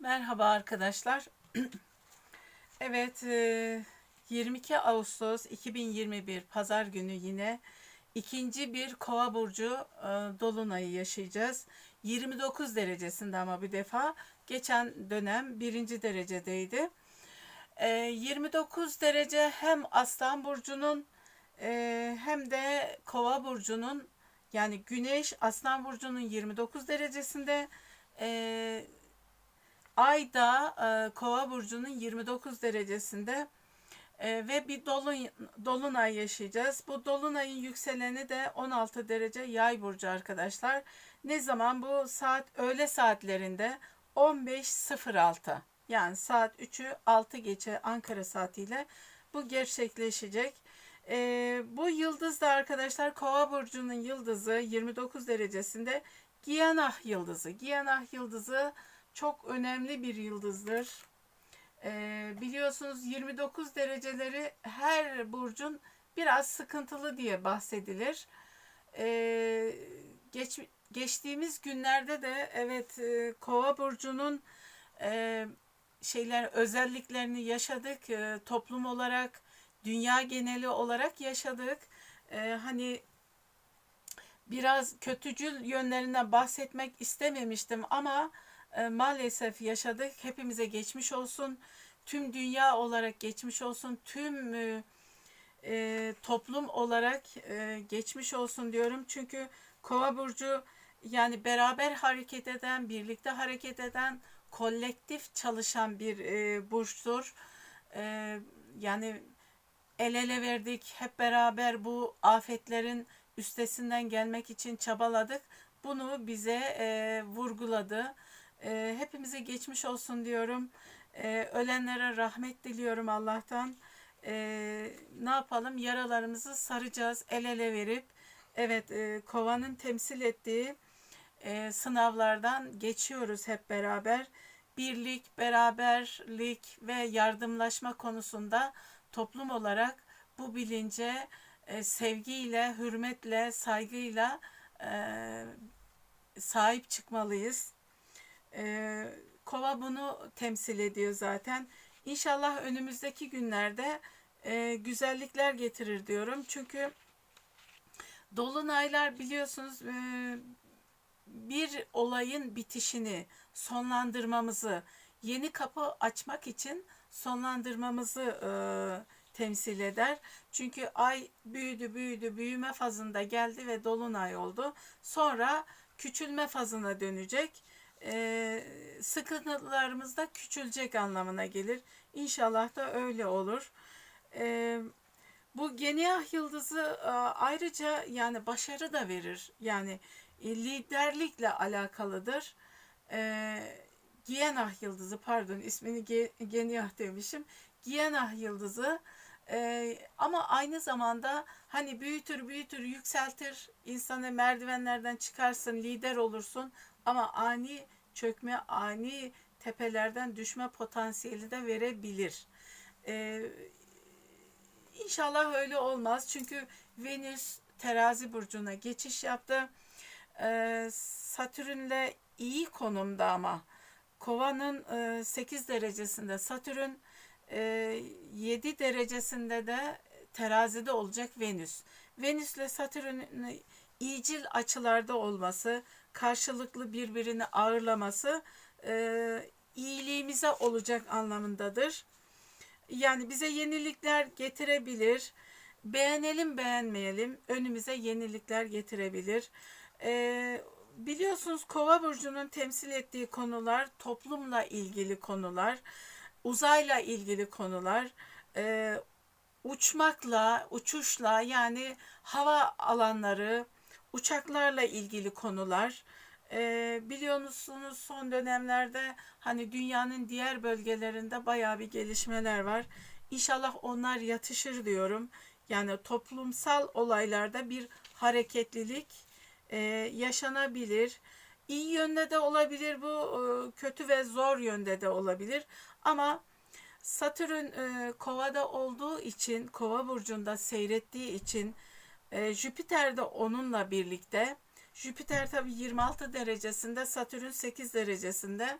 Merhaba arkadaşlar. evet, e, 22 Ağustos 2021 Pazar günü yine ikinci bir Kova burcu e, dolunayı yaşayacağız. 29 derecesinde ama bir defa geçen dönem birinci derecedeydi. E, 29 derece hem Aslan burcunun e, hem de Kova burcunun yani Güneş Aslan burcunun 29 derecesinde e, Ay da e, Kova burcunun 29 derecesinde e, ve bir dolun dolunay yaşayacağız. Bu dolunayın yükseleni de 16 derece Yay burcu arkadaşlar. Ne zaman bu saat öğle saatlerinde 15.06 yani saat 3'ü 6 geçe Ankara saatiyle bu gerçekleşecek. E, bu yıldız da arkadaşlar Kova burcunun yıldızı 29 derecesinde Giyanah yıldızı. Giyanah yıldızı çok önemli bir yıldızdır. Ee, biliyorsunuz 29 dereceleri her burcun biraz sıkıntılı diye bahsedilir. Ee, geç, geçtiğimiz günlerde de evet e, Kova burcunun e, şeyler özelliklerini yaşadık. E, toplum olarak, dünya geneli olarak yaşadık. E, hani biraz kötücül yönlerinden bahsetmek istememiştim ama e, maalesef yaşadık. Hepimize geçmiş olsun. Tüm dünya olarak geçmiş olsun. Tüm e, e, toplum olarak e, geçmiş olsun diyorum. Çünkü Kova burcu yani beraber hareket eden, birlikte hareket eden, kolektif çalışan bir e, burçtur. E, yani el ele verdik, hep beraber bu afetlerin üstesinden gelmek için çabaladık. Bunu bize e, vurguladı. E, hepimize geçmiş olsun diyorum. E, ölenlere rahmet diliyorum Allah'tan. E, ne yapalım? Yaralarımızı saracağız el ele verip. Evet, e, kovanın temsil ettiği e, sınavlardan geçiyoruz hep beraber. Birlik, beraberlik ve yardımlaşma konusunda toplum olarak bu bilince e, sevgiyle, hürmetle, saygıyla e, sahip çıkmalıyız. E, kova bunu temsil ediyor zaten. İnşallah önümüzdeki günlerde e, güzellikler getirir diyorum. Çünkü dolunaylar biliyorsunuz e, bir olayın bitişini, sonlandırmamızı, yeni kapı açmak için sonlandırmamızı e, temsil eder. Çünkü ay büyüdü büyüdü büyüme fazında geldi ve dolunay oldu. Sonra küçülme fazına dönecek. Ee, sıkıntılarımız da küçülecek anlamına gelir. İnşallah da öyle olur. Ee, bu Geniah yıldızı ayrıca yani başarı da verir. Yani e, liderlikle alakalıdır. Ee, Gienah yıldızı pardon ismini Geniah demişim. Gienah yıldızı ee, ama aynı zamanda hani büyütür büyütür yükseltir insanı merdivenlerden çıkarsın lider olursun ama ani çökme ani tepelerden düşme potansiyeli de verebilir. Ee, İnşallah öyle olmaz çünkü Venüs terazi burcuna geçiş yaptı. Ee, Satürn'le iyi konumda ama kovanın e, 8 derecesinde Satürn e, 7 derecesinde de terazide olacak Venüs. Venüs ile Satürn'ün iyicil açılarda olması, karşılıklı birbirini ağırlaması e, iyiliğimize olacak anlamındadır. Yani bize yenilikler getirebilir. Beğenelim beğenmeyelim önümüze yenilikler getirebilir. Ee, biliyorsunuz Kova burcunun temsil ettiği konular toplumla ilgili konular uzayla ilgili konular, e, uçmakla, uçuşla yani hava alanları, uçaklarla ilgili konular. E, biliyorsunuz son dönemlerde hani dünyanın diğer bölgelerinde bayağı bir gelişmeler var. İnşallah onlar yatışır diyorum. Yani toplumsal olaylarda bir hareketlilik e, yaşanabilir. İyi yönde de olabilir bu, e, kötü ve zor yönde de olabilir. Ama Satürn e, kovada olduğu için, kova burcunda seyrettiği için e, Jüpiter de onunla birlikte. Jüpiter tabi 26 derecesinde, Satürn 8 derecesinde.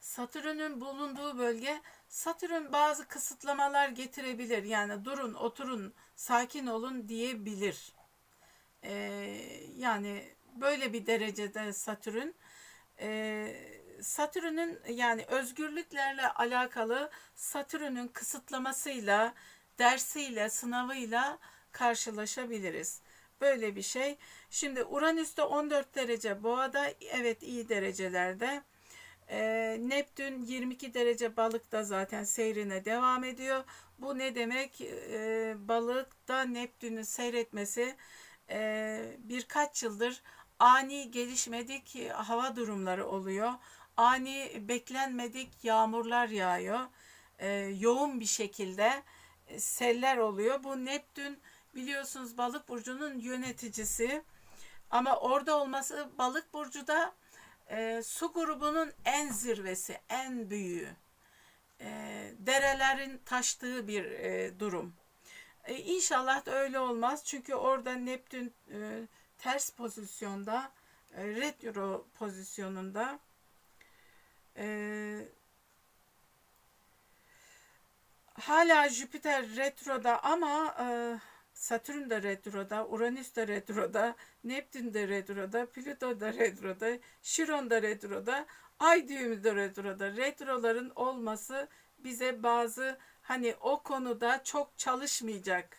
Satürn'ün bulunduğu bölge Satürn bazı kısıtlamalar getirebilir. Yani durun, oturun, sakin olun diyebilir. Ee, yani böyle bir derecede Satürn. Ee, Satürn'ün yani özgürlüklerle alakalı Satürn'ün kısıtlamasıyla, dersiyle, sınavıyla karşılaşabiliriz. Böyle bir şey. Şimdi Uranüs'te 14 derece boğada evet iyi derecelerde. Ee, Neptün 22 derece balıkta zaten seyrine devam ediyor. Bu ne demek? Ee, balıkta Neptün'ün seyretmesi e, birkaç yıldır ani gelişmedik hava durumları oluyor. Ani beklenmedik yağmurlar yağıyor. Ee, yoğun bir şekilde seller oluyor. Bu Neptün biliyorsunuz balık burcunun yöneticisi. Ama orada olması balık burcu da e, su grubunun en zirvesi, en büyüğü. E, derelerin taştığı bir e, durum. E, inşallah da öyle olmaz. Çünkü orada Neptün e, ters pozisyonda, e, retro pozisyonunda. E, hala Jüpiter retroda ama e, Satürn de retroda, Uranüs de retroda, Neptün de retroda, Plüto da retroda, Şiron da retroda, Ay düğümü de retroda. Retroların olması bize bazı hani o konuda çok çalışmayacak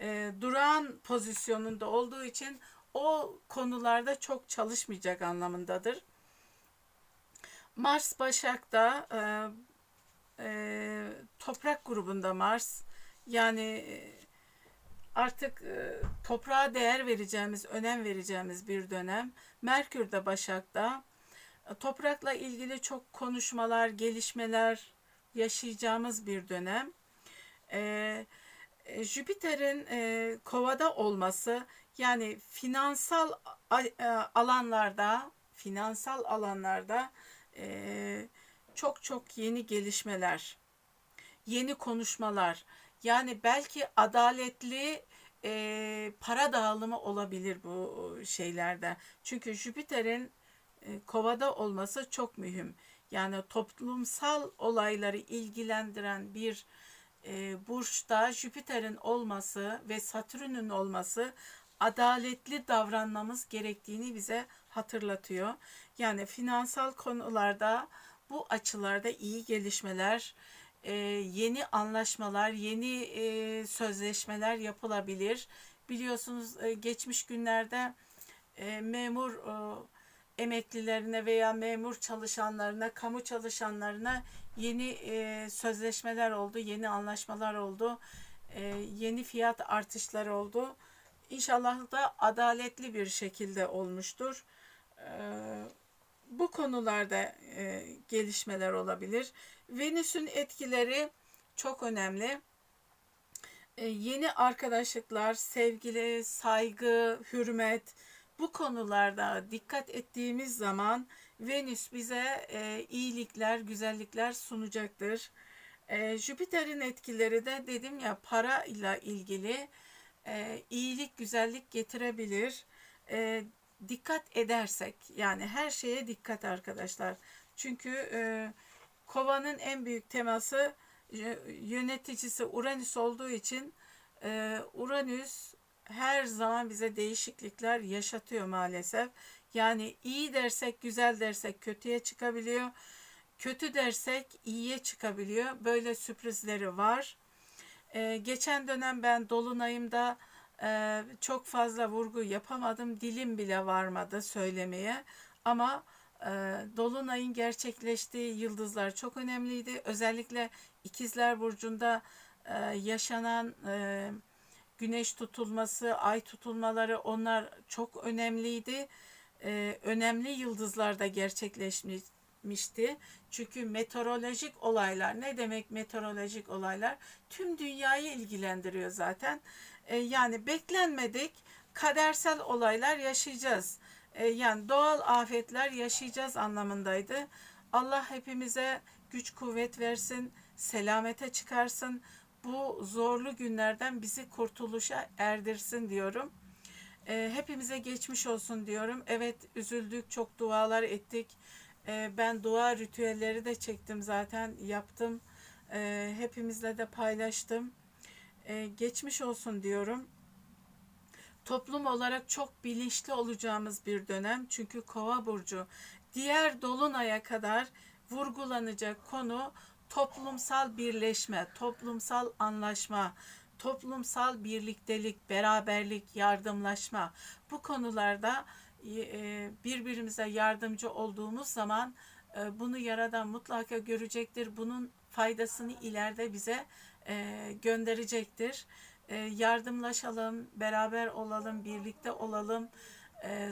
e, durağan pozisyonunda olduğu için o konularda çok çalışmayacak anlamındadır. Mars Başak'ta e, e, toprak grubunda Mars yani e, artık e, toprağa değer vereceğimiz, önem vereceğimiz bir dönem. Merkür de Başak'ta. E, toprakla ilgili çok konuşmalar, gelişmeler yaşayacağımız bir dönem. E, e, Jüpiter'in kovada olması yani finansal alanlarda, finansal alanlarda çok çok yeni gelişmeler, yeni konuşmalar, yani belki adaletli e, para dağılımı olabilir bu şeylerde. Çünkü Jüpiter'in e, kovada olması çok mühim. Yani toplumsal olayları ilgilendiren bir e, burçta Jüpiter'in olması ve Satürn'ün olması adaletli davranmamız gerektiğini bize hatırlatıyor. Yani finansal konularda bu açılarda iyi gelişmeler, e, yeni anlaşmalar, yeni e, sözleşmeler yapılabilir. Biliyorsunuz e, geçmiş günlerde e, memur e, emeklilerine veya memur çalışanlarına, kamu çalışanlarına yeni e, sözleşmeler oldu, yeni anlaşmalar oldu, e, yeni fiyat artışları oldu. İnşallah da adaletli bir şekilde olmuştur. E, bu konularda e, gelişmeler olabilir. Venüs'ün etkileri çok önemli. E, yeni arkadaşlıklar, sevgili, saygı, hürmet bu konularda dikkat ettiğimiz zaman Venüs bize e, iyilikler, güzellikler sunacaktır. E, Jüpiter'in etkileri de dedim ya para ile ilgili e, iyilik, güzellik getirebilir. E, dikkat edersek yani her şeye dikkat arkadaşlar. Çünkü e, kovanın en büyük teması yöneticisi Uranüs olduğu için e, Uranüs her zaman bize değişiklikler yaşatıyor maalesef. Yani iyi dersek, güzel dersek kötüye çıkabiliyor. Kötü dersek iyiye çıkabiliyor. Böyle sürprizleri var. Ee, geçen dönem ben Dolunay'ımda e, çok fazla vurgu yapamadım. Dilim bile varmadı söylemeye. Ama e, Dolunay'ın gerçekleştiği yıldızlar çok önemliydi. Özellikle İkizler Burcu'nda e, yaşanan e, güneş tutulması, ay tutulmaları onlar çok önemliydi. Ee, önemli yıldızlarda gerçekleşmişti. Çünkü meteorolojik olaylar ne demek meteorolojik olaylar? Tüm dünyayı ilgilendiriyor zaten. Ee, yani beklenmedik kadersel olaylar yaşayacağız. Ee, yani doğal afetler yaşayacağız anlamındaydı. Allah hepimize güç kuvvet versin, selamete çıkarsın bu zorlu günlerden bizi kurtuluşa erdirsin diyorum. E, hepimize geçmiş olsun diyorum. Evet üzüldük, çok dualar ettik. E, ben dua ritüelleri de çektim zaten yaptım. E, hepimizle de paylaştım. E, geçmiş olsun diyorum. Toplum olarak çok bilinçli olacağımız bir dönem. Çünkü Kova burcu diğer dolunaya kadar vurgulanacak konu toplumsal birleşme, toplumsal anlaşma, toplumsal birliktelik, beraberlik, yardımlaşma. Bu konularda e, birbirimize yardımcı olduğumuz zaman e, bunu yaradan mutlaka görecektir. Bunun faydasını ileride bize e, gönderecektir. Yardımlaşalım, beraber olalım, birlikte olalım,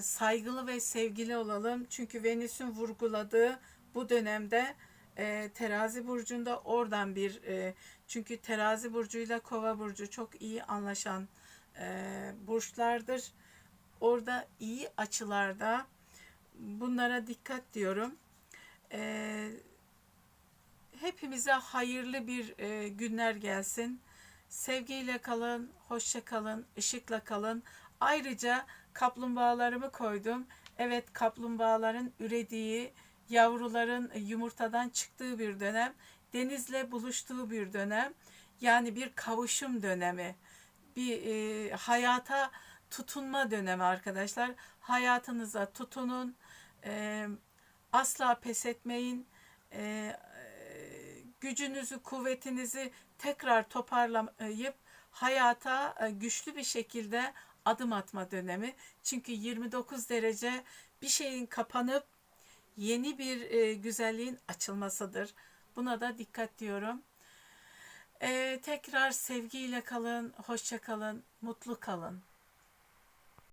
saygılı ve sevgili olalım. Çünkü Venüs'ün vurguladığı bu dönemde terazi burcunda oradan bir çünkü terazi burcuyla kova burcu çok iyi anlaşan burçlardır orada iyi açılarda bunlara dikkat diyorum. Ee, hepimize hayırlı bir e, günler gelsin. Sevgiyle kalın, hoşça kalın, ışıkla kalın. Ayrıca kaplumbağalarımı koydum. Evet kaplumbağaların ürediği, yavruların yumurtadan çıktığı bir dönem, denizle buluştuğu bir dönem. Yani bir kavuşum dönemi. Bir e, hayata tutunma dönemi arkadaşlar. Hayatınıza tutunun. E, asla pes etmeyin. E, gücünüzü, kuvvetinizi tekrar toparlayıp hayata e, güçlü bir şekilde adım atma dönemi. Çünkü 29 derece bir şeyin kapanıp yeni bir e, güzelliğin açılmasıdır. Buna da dikkat diyorum. Ee, tekrar sevgiyle kalın, hoşça kalın, mutlu kalın.